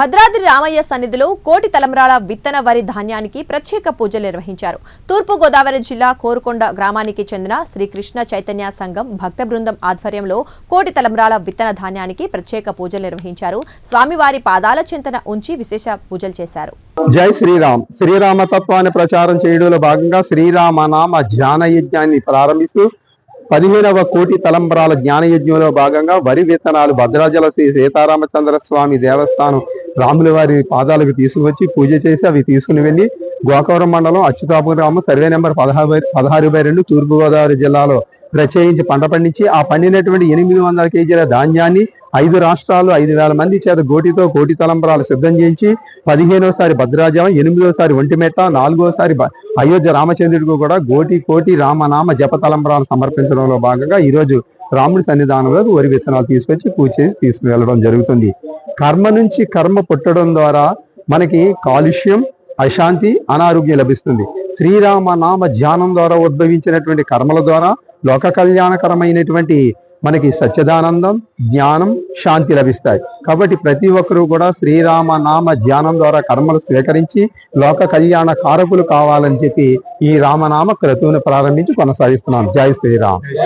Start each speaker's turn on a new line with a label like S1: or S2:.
S1: భద్రాద్రి రామయ్య సన్నిధిలో కోటి తలంబ్రాల విత్తన వరి ధాన్యానికి ప్రత్యేక పూజలు నిర్వహించారు. తూర్పు గోదావరి జిల్లా కోరుకొండ గ్రామానికి చెందిన శ్రీకృష్ణ చైతన్య సంఘం భక్త బృందం ఆధ్వర్యంలో కోటి తలంబ్రాల విత్తన ధాన్యానికి ప్రత్యేక పూజలు నిర్వహించారు. స్వామివారి పాదాల చింతన ఉంచి విశేష పూజలు చేశారు.
S2: జై శ్రీరామ్. శ్రీరామ తత్వాన్ని ప్రచారం చేయడంలో భాగంగా శ్రీరామ నామ ధ్యాన యజ్ఞాన్ని ప్రారంభిస్తూ పదిహేనవ కోటి తలంబరాల జ్ఞాన యజ్ఞంలో భాగంగా వరి విత్తనాలు భద్రాచల శ్రీ సీతారామచంద్ర స్వామి దేవస్థానం రాముల వారి పాదాలకు తీసుకువచ్చి పూజ చేసి అవి తీసుకుని వెళ్ళి గోకవరం మండలం అచ్యుతాపురం సర్వే నెంబర్ పదహారు పదహారు బై రెండు తూర్పుగోదావరి జిల్లాలో ప్రత్యేకించి పంట పండించి ఆ పండినటువంటి ఎనిమిది వందల కేజీల ధాన్యాన్ని ఐదు రాష్ట్రాలు ఐదు వేల మంది చేత గోటితో కోటి తలంబరాలు సిద్ధం చేయించి పదిహేనోసారి భద్రాజలం ఎనిమిదోసారి ఒంటిమెట్ట నాలుగోసారి అయోధ్య రామచంద్రుడికి కూడా గోటి కోటి రామనామ జప తలంబరాలు సమర్పించడంలో భాగంగా ఈరోజు రాముడి సన్నిధానంలో వరి విత్తనాలు తీసుకొచ్చి పూజ చేసి తీసుకువెళ్ళడం జరుగుతుంది. కర్మ నుంచి కర్మ పుట్టడం ద్వారా మనకి కాలుష్యం అశాంతి అనారోగ్యం లభిస్తుంది. శ్రీరామ నామ ధ్యానం ద్వారా ఉద్భవించినటువంటి కర్మల ద్వారా లోక కళ్యాణకరమైనటువంటి మనకి సత్యదానందం జ్ఞానం శాంతి లభిస్తాయి. కాబట్టి ప్రతి ఒక్కరూ కూడా శ్రీరామ నామ ధ్యానం ద్వారా కర్మలు స్వీకరించి లోక కళ్యాణ కారకులు కావాలని చెప్పి ఈ రామనామ క్రతువును ప్రారంభించి కొనసాగిస్తున్నాం. జై శ్రీరామ్.